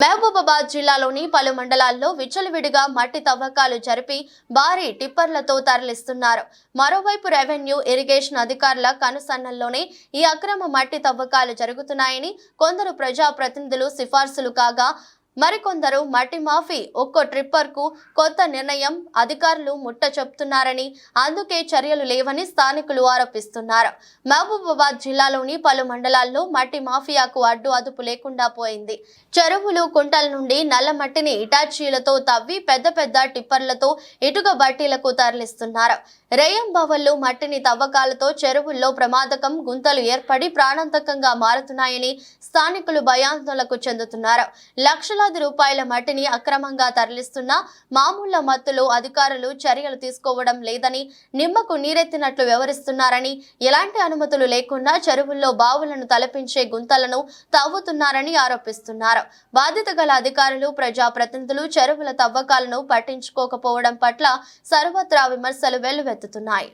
మహబూబాబాద్ జిల్లాలోని పలు మండలాల్లో విచ్చలవిడిగా మట్టి తవ్వకాలు జరిపి భారీ టిప్పర్లతో తరలిస్తున్నారు. మరోవైపు రెవెన్యూ ఇరిగేషన్ అధికారుల కనుసన్నల్లోనే ఈ అక్రమ మట్టి తవ్వకాలు జరుగుతున్నాయని కొందరు ప్రజాప్రతినిధులు సిఫార్సులు కాగా మరికొందరు మట్టి మాఫీ ఒక్కో ట్రిప్పర్కు కొత్త నిర్ణయం అధికారులు ముట్ట చెప్తున్నారని అందుకే చర్యలు లేవని స్థానికులు ఆరోపిస్తున్నారు. మహబూబాబాద్ జిల్లాలోని పలు మండలాల్లో మట్టి మాఫియాకు అడ్డు అదుపు లేకుండా పోయింది. చెరువులు కుంటల నుండి నల్ల మట్టిని ఇటాచీలతో తవ్వి పెద్ద పెద్ద టిప్పర్లతో ఇటుక బట్టీలకు తరలిస్తున్నారు. రేయంబవళ్ళు మట్టిని తవ్వకాలతో చెరువుల్లో ప్రమాదకం గుంతలు ఏర్పడి ప్రాణాంతకంగా మారుతున్నాయని స్థానికులు భయాందోళనకు చెందుతున్నారు. లక్షలాది రూపాయల మట్టిని అక్రమంగా తరలిస్తున్న మామూళ్ళ మత్తులో అధికారులు చర్యలు తీసుకోవడం లేదని నిమ్మకు నీరెత్తినట్లు వ్యవహరిస్తున్నారని ఎలాంటి అనుమతులు లేకుండా చెరువుల్లో బావులను తలపించే గుంతలను తవ్వుతున్నారని ఆరోపిస్తున్నారు. బాధ్యత గల అధికారులు ప్రజాప్రతినిధులు చెరువుల తవ్వకాలను పట్టించుకోకపోవడం పట్ల సర్వత్రా విమర్శలు వెల్లువెత్తుతున్నాయి.